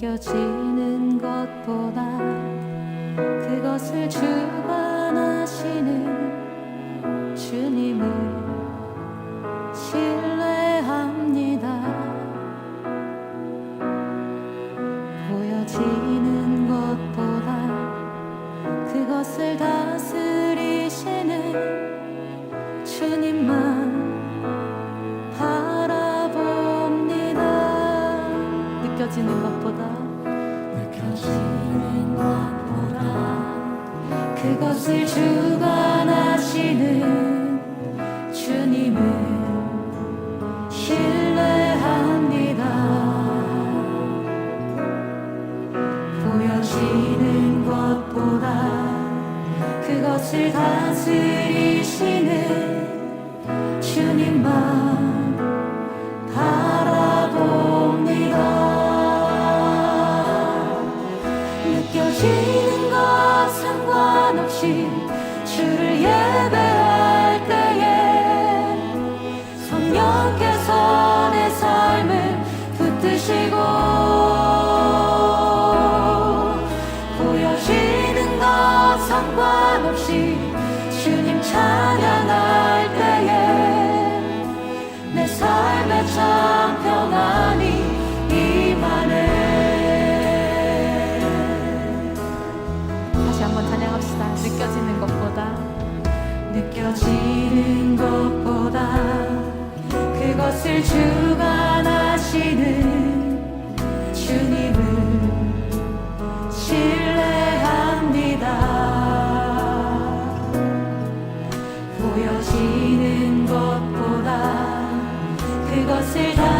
느껴지는 것보다 그것을 주관하시는 주님을 신뢰합니다. 보여지는 것보다 그것을 다스리시는 주님만. 느껴지는 것보다 느껴지는 것보다 그것을 주관하시는 주님을 신뢰합니다. 보여지는 것보다 그것을 다스리시는 것보다 그것을 주관하시는 주님을 신뢰합니다. 보여지는 것보다 그것을 다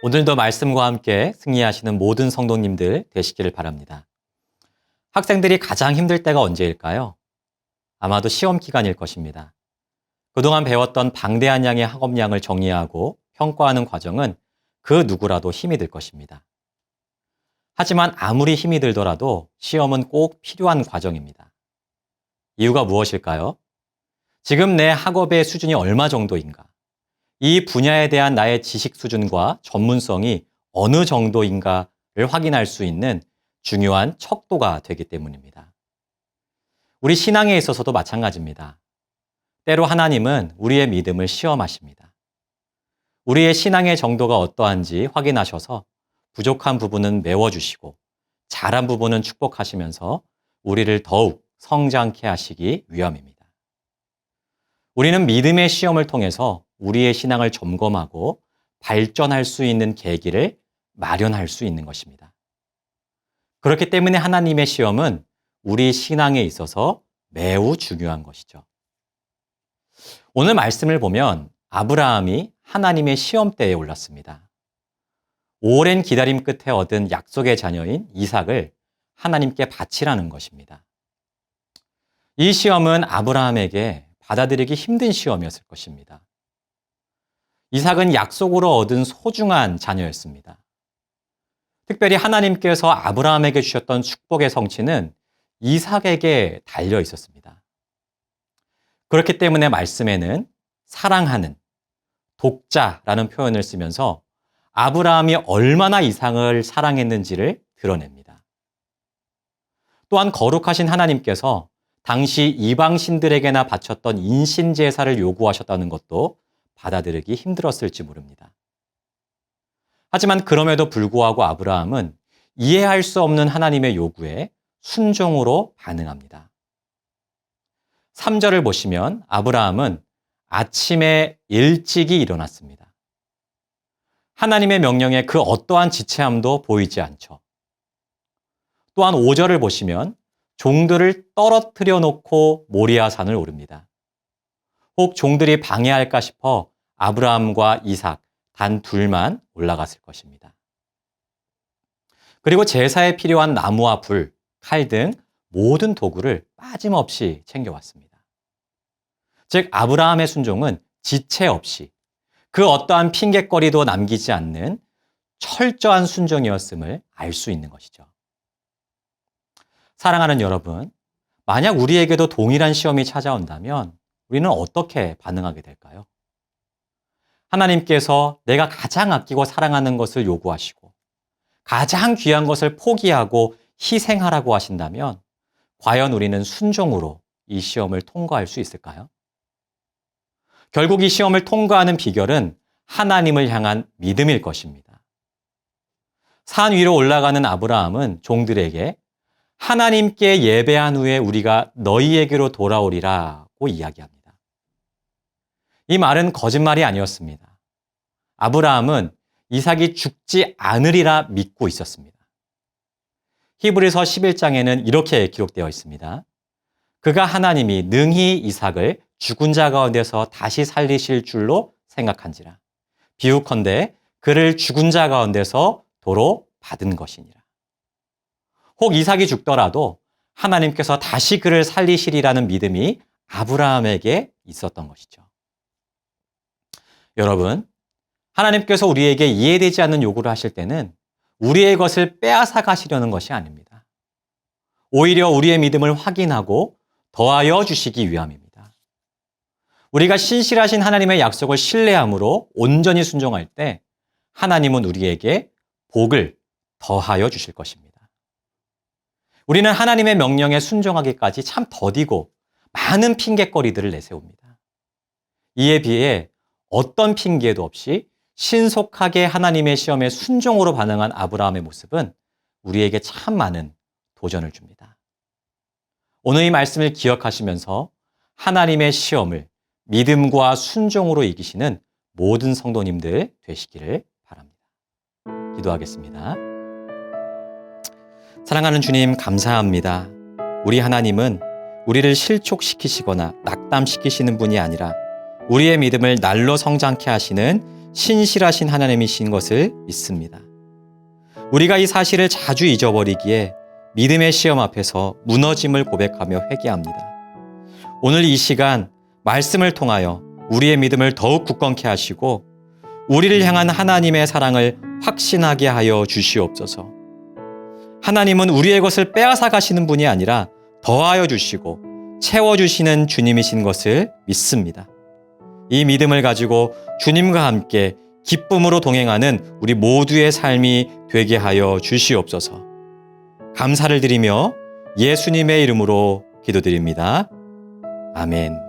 오늘도 말씀과 함께 승리하시는 모든 성도님들 되시기를 바랍니다. 학생들이 가장 힘들 때가 언제일까요? 아마도 시험 기간일 것입니다. 그동안 배웠던 방대한 양의 학업량을 정리하고 평가하는 과정은 그 누구라도 힘이 들 것입니다. 하지만 아무리 힘이 들더라도 시험은 꼭 필요한 과정입니다. 이유가 무엇일까요? 지금 내 학업의 수준이 얼마 정도인가? 이 분야에 대한 나의 지식 수준과 전문성이 어느 정도인가를 확인할 수 있는 중요한 척도가 되기 때문입니다. 우리 신앙에 있어서도 마찬가지입니다. 때로 하나님은 우리의 믿음을 시험하십니다. 우리의 신앙의 정도가 어떠한지 확인하셔서 부족한 부분은 메워주시고 잘한 부분은 축복하시면서 우리를 더욱 성장케 하시기 위함입니다. 우리는 믿음의 시험을 통해서 우리의 신앙을 점검하고 발전할 수 있는 계기를 마련할 수 있는 것입니다. 그렇기 때문에 하나님의 시험은 우리 신앙에 있어서 매우 중요한 것이죠. 오늘 말씀을 보면 아브라함이 하나님의 시험대에 올랐습니다. 오랜 기다림 끝에 얻은 약속의 자녀인 이삭을 하나님께 바치라는 것입니다. 이 시험은 아브라함에게 받아들이기 힘든 시험이었을 것입니다. 이삭은 약속으로 얻은 소중한 자녀였습니다. 특별히 하나님께서 아브라함에게 주셨던 축복의 성취는 이삭에게 달려 있었습니다. 그렇기 때문에 말씀에는 사랑하는 독자라는 표현을 쓰면서 아브라함이 얼마나 이상을 사랑했는지를 드러냅니다. 또한 거룩하신 하나님께서 당시 이방신들에게나 바쳤던 인신제사를 요구하셨다는 것도 받아들이기 힘들었을지 모릅니다. 하지만 그럼에도 불구하고 아브라함은 이해할 수 없는 하나님의 요구에 순종으로 반응합니다. 3절을 보시면 아브라함은 아침에 일찍이 일어났습니다. 하나님의 명령에 그 어떠한 지체함도 보이지 않죠. 또한 5절을 보시면 종들을 떨어뜨려 놓고 모리아산을 오릅니다. 혹 종들이 방해할까 싶어 아브라함과 이삭 단 둘만 올라갔을 것입니다. 그리고 제사에 필요한 나무와 불, 칼 등 모든 도구를 빠짐없이 챙겨왔습니다. 즉, 아브라함의 순종은 지체 없이 그 어떠한 핑계거리도 남기지 않는 철저한 순종이었음을 알 수 있는 것이죠. 사랑하는 여러분, 만약 우리에게도 동일한 시험이 찾아온다면 우리는 어떻게 반응하게 될까요? 하나님께서 내가 가장 아끼고 사랑하는 것을 요구하시고 가장 귀한 것을 포기하고 희생하라고 하신다면 과연 우리는 순종으로 이 시험을 통과할 수 있을까요? 결국 이 시험을 통과하는 비결은 하나님을 향한 믿음일 것입니다. 산 위로 올라가는 아브라함은 종들에게 하나님께 예배한 후에 우리가 너희에게로 돌아오리라고 이야기합니다. 이 말은 거짓말이 아니었습니다. 아브라함은 이삭이 죽지 않으리라 믿고 있었습니다. 히브리서 11장에는 이렇게 기록되어 있습니다. 그가 하나님이 능히 이삭을 죽은 자 가운데서 다시 살리실 줄로 생각한지라. 비유컨대 그를 죽은 자 가운데서 도로 받은 것이니라. 혹 이삭이 죽더라도 하나님께서 다시 그를 살리시리라는 믿음이 아브라함에게 있었던 것이죠. 여러분, 하나님께서 우리에게 이해되지 않는 요구를 하실 때는 우리의 것을 빼앗아 가시려는 것이 아닙니다. 오히려 우리의 믿음을 확인하고 더하여 주시기 위함입니다. 우리가 신실하신 하나님의 약속을 신뢰함으로 온전히 순종할 때 하나님은 우리에게 복을 더하여 주실 것입니다. 우리는 하나님의 명령에 순종하기까지 참 더디고 많은 핑계거리들을 내세웁니다. 이에 비해 어떤 핑계도 없이 신속하게 하나님의 시험에 순종으로 반응한 아브라함의 모습은 우리에게 참 많은 도전을 줍니다. 오늘 이 말씀을 기억하시면서 하나님의 시험을 믿음과 순종으로 이기시는 모든 성도님들 되시기를 바랍니다. 기도하겠습니다. 사랑하는 주님, 감사합니다. 우리 하나님은 우리를 실족시키시거나 낙담시키시는 분이 아니라 우리의 믿음을 날로 성장케 하시는 신실하신 하나님이신 것을 믿습니다. 우리가 이 사실을 자주 잊어버리기에 믿음의 시험 앞에서 무너짐을 고백하며 회개합니다. 오늘 이 시간 말씀을 통하여 우리의 믿음을 더욱 굳건케 하시고 우리를 향한 하나님의 사랑을 확신하게 하여 주시옵소서. 하나님은 우리의 것을 빼앗아 가시는 분이 아니라 더하여 주시고 채워 주시는 주님이신 것을 믿습니다. 이 믿음을 가지고 주님과 함께 기쁨으로 동행하는 우리 모두의 삶이 되게 하여 주시옵소서. 감사를 드리며 예수님의 이름으로 기도드립니다. 아멘.